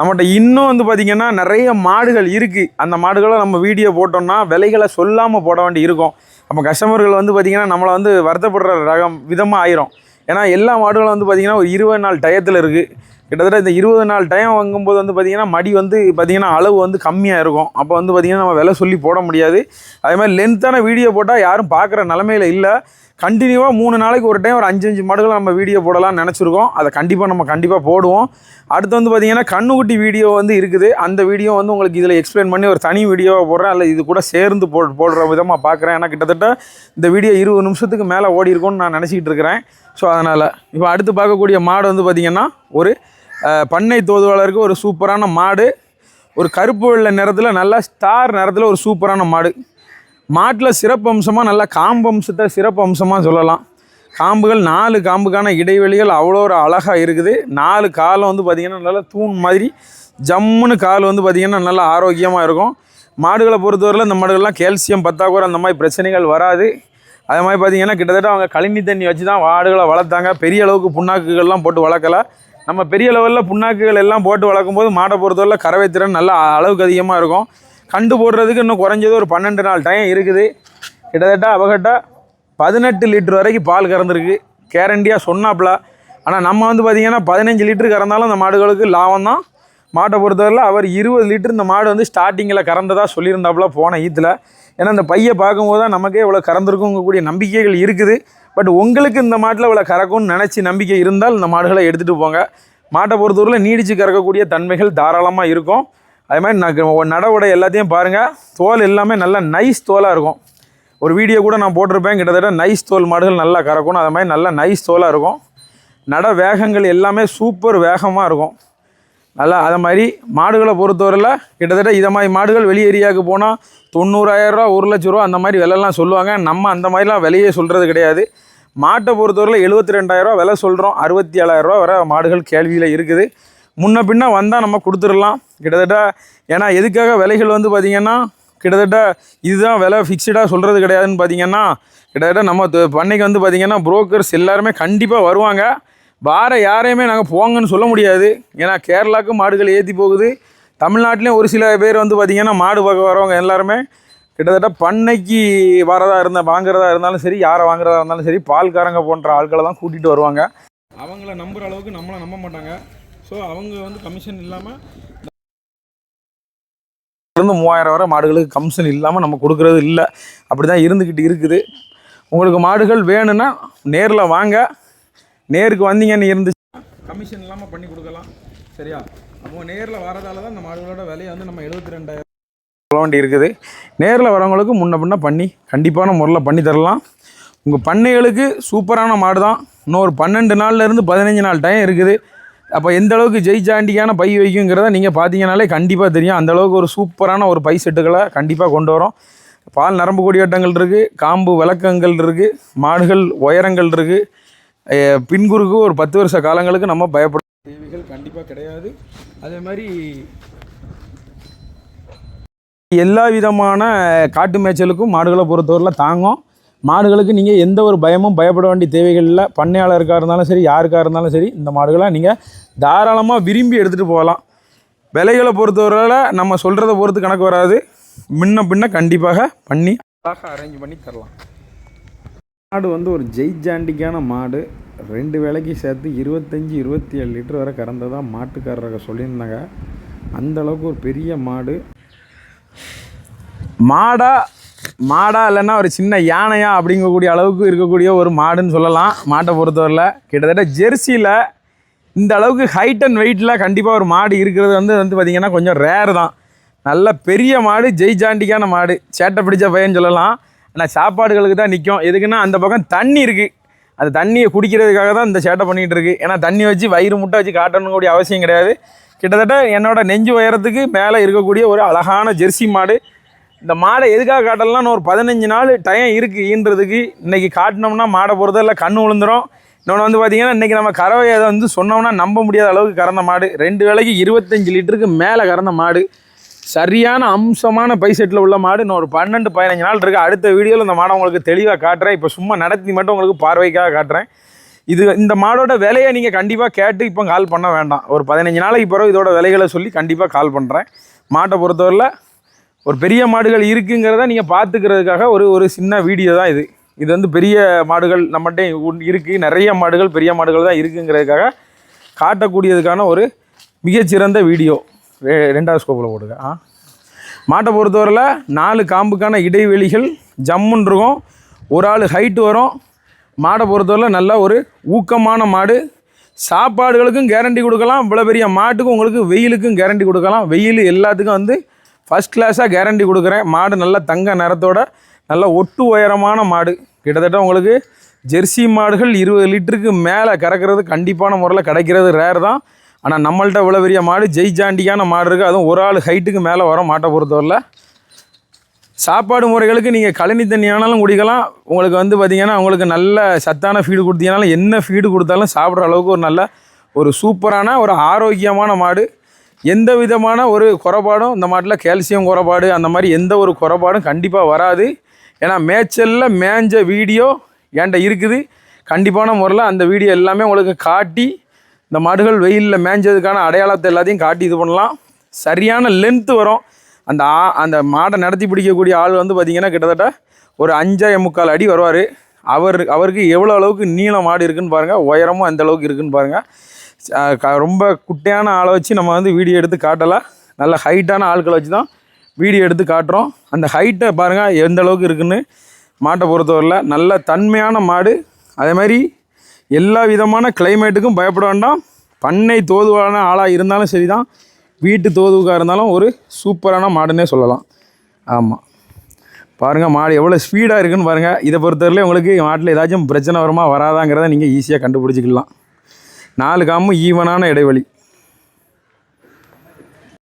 நம்மகிட்ட இன்னும் வந்து பார்த்திங்கன்னா நிறைய மாடுகள் இருக்குது அந்த மாடுகளை நம்ம வீடியோ போட்டோம்னா விலைகளை சொல்லாமல் போட வேண்டி இருக்கும். நம்ம கஸ்டமர்கள் வந்து பார்த்திங்கன்னா நம்மளை வந்து வருத்தப்படுற ரகம் விதமாக ஆயிரும். ஏன்னா எல்லா மாடுகளும் வந்து பார்த்திங்கன்னா ஒரு இருபது நாள் டயத்தில் இருக்குது கிட்டத்தட்ட இந்த இருபது நாள் டைம் வாங்கும்போது வந்து பார்த்திங்கன்னா மடி வந்து பார்த்திங்கன்னா அளவு வந்து கம்மியாக இருக்கும். அப்போ வந்து பார்த்திங்கன்னா நம்ம விலை சொல்லி போட முடியாது. அதே மாதிரி லென்த்தான வீடியோ போட்டால் யாரும் பார்க்குற நிலமையில இல்லை. கண்டினியூவாக மூணு நாளைக்கு ஒரு டைம் ஒரு அஞ்சு அஞ்சு மாடுகள் நம்ம வீடியோ போடலாம்னு நினச்சிருக்கோம். அதை கண்டிப்பாக நம்ம கண்டிப்பாக போடுவோம். அடுத்து வந்து பார்த்திங்கன்னா கண்ணுக்குட்டி வீடியோ வந்து இருக்குது. அந்த வீடியோ வந்து உங்களுக்கு இதில் எக்ஸ்பிளைன் பண்ணி ஒரு தனி வீடியோவை போடுறேன். அல்ல இது கூட சேர்ந்து போ போடுற விதமாக பார்க்குறேன் ஏன்னா கிட்டத்தட்ட இந்த வீடியோ இருபது நிமிஷத்துக்கு மேலே ஓடி இருக்கும்னு நான் நினச்சிக்கிட்டு இருக்கிறேன். ஸோ அதனால் இப்போ அடுத்து பார்க்கக்கூடிய மாடு வந்து பார்த்திங்கன்னா ஒரு பண்ணை தோதுவாளருக்கு ஒரு சூப்பரான மாடு. ஒரு கருப்பு வெள்ளை நிறத்தில் நல்லா ஸ்டார் நிறத்தில் ஒரு சூப்பரான மாடு. மாட்டில் சிறப்பு அம்சமாக நல்லா காம்பு அம்சத்தை சிறப்பு அம்சமாக சொல்லலாம். காம்புகள் நாலு காம்புக்கான இடைவெளிகள் அவ்வளோ ஒரு அழகாக இருக்குது. நாலு காலம் வந்து பார்த்திங்கன்னா நல்லா தூண் மாதிரி ஜம்முன்னு கால் வந்து பார்த்திங்கன்னா நல்லா ஆரோக்கியமாக இருக்கும். மாடுகளை பொறுத்தவரையில் இந்த மாடுகள்லாம் கால்சியம் பத்தாக்குறை அந்த மாதிரி பிரச்சனைகள் வராது. அதே மாதிரி பார்த்திங்கன்னா கிட்டத்தட்ட அவங்க கழினி தண்ணி வச்சு தான் மாடுகளை வளர்த்தாங்க. பெரிய அளவுக்கு புண்ணாக்குகள்லாம் போட்டு வளர்க்கல. நம்ம பெரிய லெவலில் புண்ணாக்குகள் எல்லாம் போட்டு வளர்க்கும் போது மாடை பொறுத்தவரையில் கறவை திறன் நல்லா அளவுக்கு அதிகமாக இருக்கும். கண்டு போடுறதுக்கு இன்னும் குறைஞ்சது ஒரு பன்னெண்டு நாள் டைம் இருக்குது. கிட்டத்தட்ட அவகிட்ட பதினெட்டு லிட்டர் வரைக்கும் பால் கறந்துருக்கு. கேரண்டியாக சொன்னாப்புல ஆனால் நம்ம வந்து பார்த்திங்கன்னா பதினஞ்சு லிட்டர் கறந்தாலும் அந்த மாடுகளுக்கு லாபம் தான். மாட்டை பொறுத்தவரையில் அவர் இருபது லிட்டர் இந்த மாடு வந்து ஸ்டார்டிங்கில் கறந்ததாக சொல்லியிருந்தாப்புல போன ஈத்தில். ஏன்னா இந்த பையை பார்க்கும்போது தான் நமக்கே இவ்வளோ கறந்துருக்குங்கக்கூடிய நம்பிக்கைகள் இருக்குது. பட் உங்களுக்கு இந்த மாட்டில் இவ்வளோ கறக்கும்னு நினச்சி நம்பிக்கை இருந்தால் இந்த மாடுகளை எடுத்துகிட்டு போங்க. மாட்டை பொறுத்தவரையில் நீடிச்சு கறக்கக்கூடிய தன்மைகள் தாராளமாக இருக்கும். அதே மாதிரி நான் நடவுடை எல்லாத்தையும் பாருங்கள் தோல் எல்லாமே நல்லா நைஸ் தோலாக இருக்கும். ஒரு வீடியோ கூட நான் போட்டிருப்பேன். கிட்டத்தட்ட நைஸ் தோல் மாடுகள் நல்லா கறக்கணும் அது மாதிரி நல்லா நைஸ் தோலாக இருக்கும். நட வேகங்கள் எல்லாமே சூப்பர் வேகமாக இருக்கும். நல்லா அதை மாதிரி மாடுகளை பொறுத்தவரையில் கிட்டத்தட்ட இதை மாதிரி மாடுகள் வெளி ஏரியாவுக்கு போனால் தொண்ணூறாயிரரூவா ஒரு லட்ச ரூபா அந்த மாதிரி விலைலாம் சொல்லுவாங்க. நம்ம அந்த மாதிரிலாம் விலையே சொல்கிறது கிடையாது. மாட்டை பொறுத்தவரையில் எழுபத்தி ரெண்டாயிரரூவா விலை சொல்கிறோம் அறுபத்தி ஏழாயிரரூவா வர மாடுகள் கேள்வியில் இருக்குது. முன்ன பின்ன வந்தால் நம்ம கொடுத்துடலாம். கிட்டத்தட்ட ஏன்னா எதுக்காக விலைகள் வந்து பார்த்திங்கன்னா கிட்டத்தட்ட இதுதான் விலை ஃபிக்ஸ்டாக சொல்கிறது கிடையாதுன்னு பார்த்தீங்கன்னா கிட்டத்தட்ட நம்ம பண்ணைக்கு வந்து பார்த்திங்கன்னா புரோக்கர்ஸ் எல்லாருமே கண்டிப்பாக வருவாங்க. வார யாரையுமே நாங்கள் போங்கன்னு சொல்ல முடியாது. ஏன்னா கேரளாவுக்கு மாடுகள் ஏற்றி போகுது. தமிழ்நாட்டிலையும் ஒரு சில பேர் வந்து பார்த்திங்கன்னா மாடு பார்க்க வரவங்க எல்லாருமே கிட்டத்தட்ட பண்ணைக்கு வரதா இருந்தால் வாங்குறதா இருந்தாலும் சரி யாரை வாங்குறதா இருந்தாலும் சரி பால்காரங்க போன்ற ஆட்களை தான் கூட்டிகிட்டு வருவாங்க. அவங்கள நம்புகிற அளவுக்கு நம்மளை நம்ப மாட்டாங்க. ஸோ அவங்க வந்து கமிஷன் இல்லாமல் இருந்து மூவாயிரம் வரை மாடுகளுக்கு கமிஷன் இல்லாமல் நம்ம கொடுக்கறது இல்லை. அப்படி தான் இருந்துக்கிட்டு இருக்குது. உங்களுக்கு மாடுகள் வேணும்னா நேரில் வாங்க. நேருக்கு வந்தீங்கன்னு இருந்துச்சு. கமிஷன் இல்லாமல் பண்ணி கொடுக்கலாம். சரியா? அப்போ நேரில் வரதால தான் இந்த மாடுகளோட விலையை வந்து நம்ம எழுபத்தி ரெண்டாயிரம் சொல்ல வேண்டி இருக்குது நேரில் வரவங்களுக்கு முன்ன பின்ன பண்ணி கண்டிப்பான முறையில் பண்ணி தரலாம். உங்கள் பண்ணைகளுக்கு சூப்பரான மாடு தான் இன்னொரு பன்னெண்டு நாள்லேருந்து பதினஞ்சு நாள் டைம் இருக்குது. அப்போ எந்த அளவுக்கு ஜெயிச்சாண்டிக்கான பை வைக்குங்கிறத நீங்கள் பார்த்தீங்கனாலே கண்டிப்பாக தெரியும். அந்த அளவுக்கு ஒரு சூப்பரான ஒரு பை செட்டுகளை கண்டிப்பாக கொண்டு வரோம். பால் நரம்பு கொடியாட்டங்கள் இருக்குது காம்பு விளக்கங்கள் இருக்குது மாடுகள் உயரங்கள் இருக்குது பின்குறுக்கு ஒரு பத்து வருஷ காலங்களுக்கு நம்ம பயப்பட தேவைகள் கண்டிப்பாக கிடையாது. அதே மாதிரி எல்லா விதமான காட்டு மேய்ச்சலுக்கும் மாடுகளை பொறுத்தவரையில் தாங்கும். மாடுகளுக்கு நீங்கள் எந்த ஒரு பயமும் பயப்பட வேண்டிய தேவைகள் இல்லை. பண்ணையாளருக்காக இருந்தாலும் சரி யாருக்காக இருந்தாலும் சரி இந்த மாடுகளை நீங்கள் தாராளமாக விரும்பி எடுத்துகிட்டு போகலாம். விலைகளை பொறுத்தவரையில் நம்ம சொல்கிறத பொறுத்து கணக்கு வராது. முன்ன பின்ன கண்டிப்பாக பண்ணி அழகாக அரேஞ்ச் பண்ணி தரலாம். மாடு வந்து ஒரு ஜெய்ஜாண்டிக்கான மாடு. ரெண்டு வேளைக்கு சேர்த்து இருபத்தஞ்சி இருபத்தி ஏழு லிட்டர் வரை கறந்ததாக மாட்டுக்காரரை சொல்லியிருந்தாங்க. அந்த அளவுக்கு ஒரு பெரிய மாடு. மாடா மாடா இல்லைன்னா ஒரு சின்ன யானையா அப்படிங்கக்கூடிய அளவுக்கு இருக்கக்கூடிய ஒரு மாடுன்னு சொல்லலாம். மாட்டை பொறுத்தவரையில் கிட்டத்தட்ட ஜெர்சியில் இந்த அளவுக்கு ஹைட் அண்ட் வெயிட்டில் கண்டிப்பாக ஒரு மாடு இருக்கிறது வந்து வந்து பார்த்திங்கன்னா கொஞ்சம் ரேர் தான். நல்ல பெரிய மாடு ஜெய்ஜாண்டிக்கான மாடு. சேட்டை பிடிச்ச பையன் சொல்லலாம். ஆனால் சாப்பாடுகளுக்கு தான் நிற்கும் எதுக்குன்னா அந்த பக்கம் தண்ணி இருக்குது அந்த தண்ணியை குடிக்கிறதுக்காக தான் இந்த சேட்டை பண்ணிகிட்டு இருக்குது ஏன்னா தண்ணி வச்சு வயிறு முட்டை வச்சு காட்டணும் கூடிய அவசியம் கிடையாது. கிட்டத்தட்ட என்னோடய நெஞ்சு உயரத்துக்கு மேலே இருக்கக்கூடிய ஒரு அழகான ஜெர்சி மாடு. இந்த மாடை எதுக்காக காட்டலாம்னு ஒரு பதினஞ்சு நாள் டைம் இருக்குது ஈன்றதுக்கு. இன்றைக்கி காட்டினோம்னா மாடை பொறுத்தவரையில் கண் விழுந்துரும். இன்னொன்று வந்து பார்த்தீங்கன்னா இன்றைக்கி நம்ம கறவையை அதை வந்து சொன்னோம்னா நம்ப முடியாத அளவுக்கு கறந்த மாடு. ரெண்டு வேலைக்கு இருபத்தஞ்சி லிட்டருக்கு மேலே கறந்த மாடு. சரியான அம்சமான பை செட்டில் உள்ள மாடு. இன்னும் ஒரு பன்னெண்டு பதினஞ்சு நாள் இருக்குது அடுத்த வீடியோவில் இந்த மாடை உங்களுக்கு தெளிவாக காட்டுறேன். இப்போ சும்மா நடத்தி மட்டும் உங்களுக்கு பார்வைக்காக காட்டுறேன். இது இந்த மாடோட விலையை நீங்கள் கண்டிப்பாக கேட்டு இப்போ கால் பண்ண வேண்டாம். ஒரு பதினஞ்சு நாளைக்கு பிறகு இதோட விலைகளை சொல்லி கண்டிப்பாக கால் பண்ணுறேன் மாட்டை பொறுத்தவரையில் ஒரு பெரிய மாடுகள் இருக்குங்கிறத நீங்கள் பார்த்துக்கிறதுக்காக ஒரு ஒரு சின்ன வீடியோ தான் இது. இது வந்து பெரிய மாடுகள் நம்மகிட்ட இருக்குது நிறைய மாடுகள் பெரிய மாடுகள் தான் இருக்குங்கிறதுக்காக காட்டக்கூடியதுக்கான ஒரு மிகச்சிறந்த வீடியோ ரெ- ரெண்டாவது ஸ்கோப்பில் போடுங்க ஆ? மாட்டை பொறுத்தவரையில் நாலு காம்புக்கான இடைவெளிகள் ஜம்முன்றிருக்கும் ஒரு ஆள் ஹைட்டு வரும். மாடை பொறுத்தவரையில் நல்ல ஒரு ஊக்கமான மாடு. சாப்பாடுகளுக்கும் கேரண்டி கொடுக்கலாம். இவ்வளோ பெரிய மாட்டுக்கும் உங்களுக்கு வெயிலுக்கும் கேரண்டி கொடுக்கலாம். வெயில் எல்லாத்துக்கும் வந்து ஃபஸ்ட் கிளாஸாக கேரண்டி கொடுக்குறேன். மாடு நல்ல தங்க நிறத்தோட நல்ல ஒட்டு உயரமான மாடு. கிட்டத்தட்ட உங்களுக்கு ஜெர்சி மாடுகள் இருபது லிட்டருக்கு மேலே கறக்கிறது கண்டிப்பான முறையில் கிடைக்கிறது ரேர் தான். ஆனால் நம்மள்ட்ட இவ்வளோ பெரிய மாடு ஜெய் ஜாண்டிக்கான மாடு இருக்குது அதுவும் ஒரு ஆள் ஹைட்டுக்கு மேலே வர மாட்டை பொறுத்தவரையில். சாப்பாடு முறைகளுக்கு நீங்கள் கழனி தண்ணி ஆனாலும் குடிக்கலாம். உங்களுக்கு வந்து பார்த்திங்கன்னா உங்களுக்கு நல்ல சத்தான ஃபீடு கொடுத்தீங்கனாலும் என்ன ஃபீடு கொடுத்தாலும் சாப்பிட்ற அளவுக்கு ஒரு நல்ல ஒரு சூப்பரான ஒரு ஆரோக்கியமான மாடு. எந்த விதமான ஒரு குறைபாடும் இந்த மாட்டில் கால்சியம் குறைபாடு அந்த மாதிரி எந்த ஒரு குறைபாடும் கண்டிப்பாக வராது. ஏன்னா மேய்ச்சலில் மேஞ்ச வீடியோ என்கிட்ட இருக்குது. கண்டிப்பான முறையில் அந்த வீடியோ எல்லாமே உங்களுக்கு காட்டி இந்த மாடுகள் வெயிலில் மேய்ஞ்சதுக்கான அடையாளத்தை எல்லாத்தையும் காட்டி இது பண்ணலாம். சரியான லென்த்து வரும். அந்த ஆ அந்த மாடை நடத்தி பிடிக்கக்கூடிய ஆள் வந்து பார்த்திங்கன்னா கிட்டத்தட்ட ஒரு அஞ்சே முக்கால் அடி வருவார். அவர் அவருக்கு எவ்வளோ அளவுக்கு நீள மாடு இருக்குதுன்னு பாருங்கள் உயரமும் அந்த அளவுக்கு இருக்குன்னு பாருங்கள் ரொம்ப குட்டையான ஆளை வச்சு நம்ம வந்து வீடியோ எடுத்து காட்டலாம் நல்ல ஹைட்டான ஆட்களை வச்சு தான் வீடியோ எடுத்து காட்டுறோம். அந்த ஹைட்டை பாருங்கள் எந்த அளவுக்கு இருக்குன்னு. மாட்டை பொறுத்தவரையில் நல்ல தன்மையான மாடு. அதே மாதிரி எல்லா விதமான கிளைமேட்டுக்கும் பயப்பட வேண்டாம். பண்ணை தோதுவான ஆளாக இருந்தாலும் சரி தான் வீட்டு தோதுவாக இருந்தாலும் ஒரு சூப்பரான மாடுன்னே சொல்லலாம். ஆமாம் பாருங்கள் மாடு எவ்வளோ ஸ்பீடாக இருக்குன்னு பாருங்கள் இதை பொறுத்தவரையிலே உங்களுக்கு மாட்டில் ஏதாச்சும் பிரச்சனை வருமா வராதாங்கிறத நீங்கள் ஈஸியாக கண்டுபிடிச்சிக்கலாம். நாலு காமும் ஈவனான இடைவெளி.